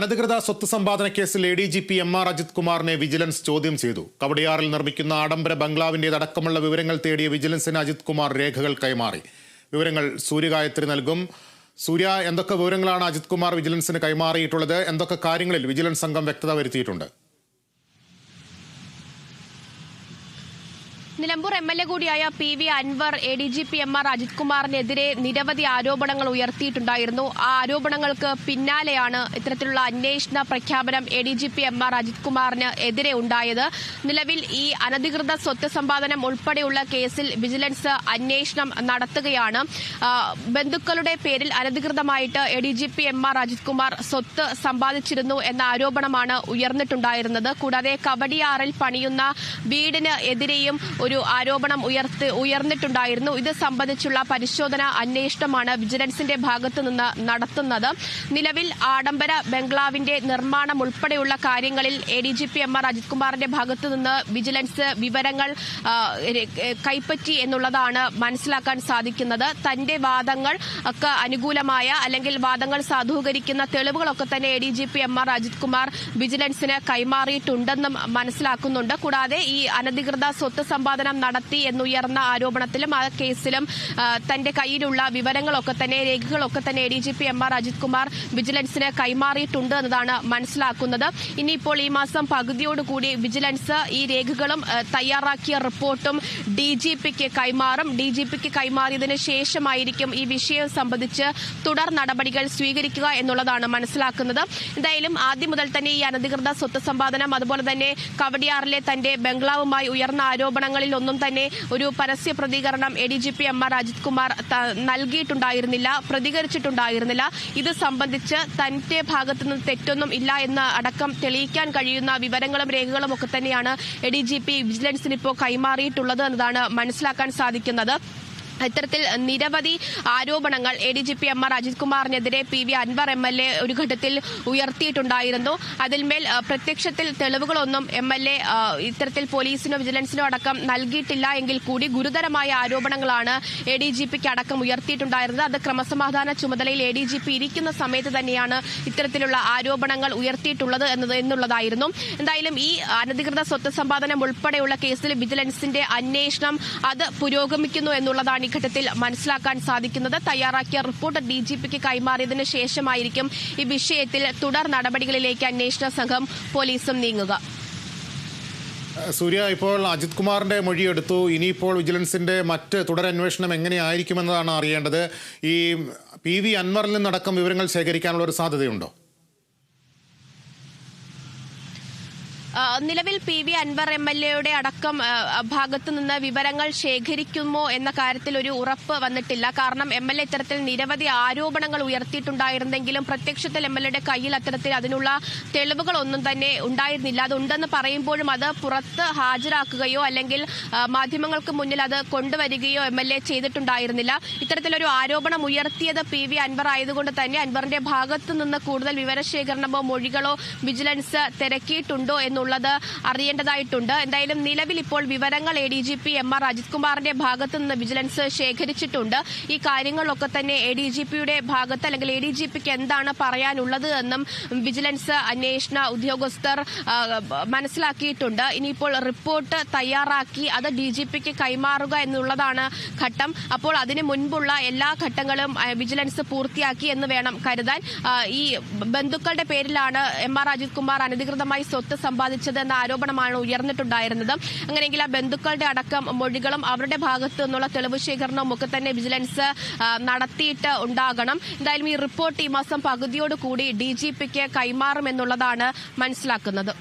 അനധികൃത സ്വത്ത് സമ്പാദന കേസിൽ A D G P M R Ajith കുമാറിനെ വിജിലൻസ് ചോദ്യം ചെയ്തു. കവടിയാറിൽ നിർമ്മിക്കുന്ന ആഡംബര ബംഗ്ലാവിന്റേതടക്കമുള്ള വിവരങ്ങൾ തേടിയ വിജിലൻസിന് അജിത് കുമാർ രേഖകൾ കൈമാറി. വിവരങ്ങൾ സൂര്യഗായത്രി നൽകും. സൂര്യ എന്തൊക്കെ വിവരങ്ങളാണ് അജിത് കുമാർ വിജിലൻസിന് കൈമാറിയിട്ടുള്ളത്? എന്തൊക്കെ കാര്യങ്ങളിൽ വിജിലൻസ് സംഘം വ്യക്തത വരുത്തിയിട്ടുണ്ട്? നിലമ്പൂർ എം എൽ എ കൂടിയായ P V Anvar A D G P M R Ajith കുമാറിനെതിരെ നിരവധി ആരോപണങ്ങൾ ഉയർത്തിയിട്ടുണ്ടായിരുന്നു. ആ ആരോപണങ്ങൾക്ക് പിന്നാലെയാണ് ഇത്തരത്തിലുള്ള അന്വേഷണ പ്രഖ്യാപനം A D G P M R Ajith കുമാറിന് എതിരെ ഉണ്ടായത്. നിലവിൽ ഈ അനധികൃത സ്വത്ത് സമ്പാദനം ഉൾപ്പെടെയുള്ള കേസിൽ വിജിലൻസ് അന്വേഷണം നടത്തുകയാണ്. ബന്ധുക്കളുടെ പേരിൽ അനധികൃതമായിട്ട് A D G P M R Ajith Kumar സ്വത്ത് സമ്പാദിച്ചിരുന്നു എന്ന ആരോപണമാണ് ഉയർന്നിട്ടുണ്ടായിരുന്നത്. കൂടാതെ കബഡിയാറിൽ പണിയുന്ന വീടിന് എതിരെയും ഒരു ആരോപണം ഉയർത്ത് ഉയർന്നിട്ടുണ്ടായിരുന്നു. ഇത് സംബന്ധിച്ചുള്ള പരിശോധന അന്വേഷണമാണ് വിജിലൻസിന്റെ ഭാഗത്തു നിന്ന് നടത്തുന്നത്. നിലവിൽ ആഡംബര ബംഗ്ലാവിന്റെ നിർമ്മാണം ഉൾപ്പെടെയുള്ള കാര്യങ്ങളിൽ A D G P M R Ajith കുമാറിന്റെ ഭാഗത്തു നിന്ന് വിജിലൻസ് വിവരങ്ങൾ കൈപ്പറ്റി എന്നുള്ളതാണ് മനസ്സിലാക്കാൻ സാധിക്കുന്നത്. തന്റെ വാദങ്ങൾ ഒക്കെ അനുകൂലമായ അല്ലെങ്കിൽ വാദങ്ങൾ സാധൂകരിക്കുന്ന തെളിവുകളൊക്കെ തന്നെ A D G P M R Ajith Kumar വിജിലൻസിന് കൈമാറിയിട്ടുണ്ടെന്നും മനസ്സിലാക്കുന്നുണ്ട്. കൂടാതെ ഈ അനധികൃത സ്വത്ത് സമ്പാദനം നടത്തി എന്നുയർന്ന ആരോപണത്തിലും ആ കേസിലും തന്റെ കയ്യിലുള്ള വിവരങ്ങളൊക്കെ തന്നെ രേഖകളൊക്കെ തന്നെ A D G P M R Ajith Kumar വിജിലൻസിന് കൈമാറിയിട്ടുണ്ട് എന്നതാണ് മനസ്സിലാക്കുന്നത്. ഇനിയിപ്പോൾ ഈ മാസം പകുതിയോടുകൂടി വിജിലൻസ് ഈ രേഖകളും തയ്യാറാക്കിയ റിപ്പോർട്ടും ഡി ജി പിക്ക് കൈമാറും. ഡി ജി പിക്ക് കൈമാറിയതിനു ശേഷമായിരിക്കും ഈ വിഷയം സംബന്ധിച്ച് തുടർ നടപടികൾ സ്വീകരിക്കുക എന്നുള്ളതാണ് മനസ്സിലാക്കുന്നത്. എന്തായാലും ആദ്യം മുതൽ തന്നെ ഈ അനധികൃത സ്വത്ത് സമ്പാദനം അതുപോലെ തന്നെ കവടിയാറിലെ തന്റെ ബംഗ്ലാവുമായി ഉയർന്ന ആരോപണങ്ങളിൽ ഒന്നും തന്നെ ഒരു പരസ്യ പ്രതികരണം A D G P M R Ajith Kumar നൽകിയിട്ടുണ്ടായിരുന്നില്ല പ്രതികരിച്ചിട്ടുണ്ടായിരുന്നില്ല. ഇത് സംബന്ധിച്ച് തന്റെ ഭാഗത്തു നിന്ന് തെറ്റൊന്നും ഇല്ല എന്ന് അടക്കം തെളിയിക്കാൻ കഴിയുന്ന വിവരങ്ങളും രേഖകളും ഒക്കെ തന്നെയാണ് എ ഡി ജി പി വിജിലൻസിന് ഇപ്പോൾ കൈമാറിയിട്ടുള്ളത് എന്നതാണ് മനസ്സിലാക്കാൻ സാധിക്കുന്നത്. ഇത്തരത്തിൽ നിരവധി ആരോപണങ്ങൾ A D G P M R Ajith കുമാറിനെതിരെ P V Anvar M L A ഒരു ഘട്ടത്തിൽ ഉയർത്തിയിട്ടുണ്ടായിരുന്നു. അതിന്മേൽ പ്രത്യക്ഷത്തിൽ തെളിവുകളൊന്നും എം എൽ എ ഇത്തരത്തിൽ പോലീസിനോ വിജിലൻസിനോ അടക്കം നൽകിയിട്ടില്ല എങ്കിൽ കൂടി ഗുരുതരമായ ആരോപണങ്ങളാണ് എ ഡി ജി പിക്ക് അടക്കം ഉയർത്തിയിട്ടുണ്ടായിരുന്നത്. അത് ക്രമസമാധാന ചുമതലയിൽ എ ഡി ജി പി ഇരിക്കുന്ന സമയത്ത് തന്നെയാണ് ഇത്തരത്തിലുള്ള ആരോപണങ്ങൾ ഉയർത്തിയിട്ടുള്ളത് എന്നുള്ളതായിരുന്നു. എന്തായാലും ഈ അനധികൃത സ്വത്ത് സമ്പാദനം ഉൾപ്പെടെയുള്ള കേസിൽ വിജിലൻസിന്റെ അന്വേഷണം അത് പുരോഗമിക്കുന്നു എന്നുള്ളതാണ് ഈ ഘട്ടത്തിൽ മനസ്സിലാക്കാൻ സാധിക്കുന്നത് തയ്യാറാക്കിയ റിപ്പോർട്ട് ഡി ജി പിക്ക് കൈമാറിയതിനു ശേഷമായിരിക്കും ഈ വിഷയത്തിൽ തുടർ നടപടികളിലേക്ക് അന്വേഷണ സംഘം പോലീസും നീങ്ങുക. സൂര്യ ഇപ്പോൾ അജിത് കുമാറിന്റെ മൊഴിയെടുത്തു ഇനിയിപ്പോൾ വിജിലൻസിന്റെ മറ്റ് തുടരന്വേഷണം എങ്ങനെയായിരിക്കുമെന്നതാണ് അറിയേണ്ടത്. ഈ പി വി അൻവറിൽ നിന്നടക്കം വിവരങ്ങൾ ശേഖരിക്കാനുള്ള ഒരു സാധ്യതയുണ്ടോ? നിലവിൽ P V Anvar M L എയുടെ അടക്കം ഭാഗത്ത് നിന്ന് വിവരങ്ങൾ ശേഖരിക്കുമോ എന്ന കാര്യത്തിൽ ഒരു ഉറപ്പ് വന്നിട്ടില്ല. കാരണം എം എൽ എ ഇത്തരത്തിൽ നിരവധി ആരോപണങ്ങൾ ഉയർത്തിയിട്ടുണ്ടായിരുന്നെങ്കിലും പ്രത്യക്ഷത്തിൽ എം എൽ എയുടെ കയ്യിൽ അത്തരത്തിൽ അതിനുള്ള തെളിവുകളൊന്നും തന്നെ ഉണ്ടായിരുന്നില്ല. അതുണ്ടെന്ന് പറയുമ്പോഴും അത് പുറത്ത് ഹാജരാക്കുകയോ അല്ലെങ്കിൽ മാധ്യമങ്ങൾക്ക് മുന്നിൽ അത് കൊണ്ടുവരികയോ എം എൽ എ ചെയ്തിട്ടുണ്ടായിരുന്നില്ല. ഇത്തരത്തിലൊരു ആരോപണം ഉയർത്തിയത് പി വി അൻവർ ആയതുകൊണ്ട് തന്നെ അൻവറിന്റെ ഭാഗത്തു നിന്ന് കൂടുതൽ വിവരശേഖരണമോ മൊഴികളോ വിജിലൻസ് തിരക്കിയിട്ടുണ്ടോ എന്നുള്ളത് അറിയേണ്ടതായിട്ടുണ്ട്. എന്തായാലും നിലവിൽ ഇപ്പോൾ വിവരങ്ങൾ A D G P M R Ajith കുമാറിന്റെ ഭാഗത്തു നിന്ന് വിജിലൻസ് ശേഖരിച്ചിട്ടുണ്ട്. ഈ കാര്യങ്ങളൊക്കെ തന്നെ എ ഡി ജി പിയുടെ ഭാഗത്ത് അല്ലെങ്കിൽ എ ഡി ജി പിക്ക് എന്താണ് പറയാനുള്ളത് എന്നും വിജിലൻസ് അന്വേഷണ ഉദ്യോഗസ്ഥർ മനസ്സിലാക്കിയിട്ടുണ്ട്. ഇനിയിപ്പോൾ റിപ്പോർട്ട് തയ്യാറാക്കി അത് ഡി ജി പിക്ക് കൈമാറുക എന്നുള്ളതാണ് ഘട്ടം. അപ്പോൾ അതിന് മുൻപുള്ള എല്ലാ ഘട്ടങ്ങളും വിജിലൻസ് പൂർത്തിയാക്കി എന്ന് വേണം കരുതാൻ. ഈ ബന്ധുക്കളുടെ പേരിലാണ് എം ആർ അജിത് കുമാർ അനധികൃതമായി സ്വത്ത് സമ്പാദിച്ചത് എന്ന ആരോപണമാണ് ഉയർന്നിട്ടുണ്ടായിരുന്നത്. അങ്ങനെയെങ്കിൽ ആ ബന്ധുക്കളുടെ അടക്കം മൊഴികളും അവരുടെ ഭാഗത്തു നിന്നുള്ള തെളിവ് ശേഖരണവും ഒക്കെ തന്നെ വിജിലൻസ് നടത്തിയിട്ട് ഉണ്ടാകണം. എന്തായാലും ഈ റിപ്പോർട്ട് ഈ മാസം പകുതിയോടുകൂടി ഡി ജി പിക്ക് കൈമാറുമെന്നുള്ളതാണ് മനസ്സിലാക്കുന്നത്.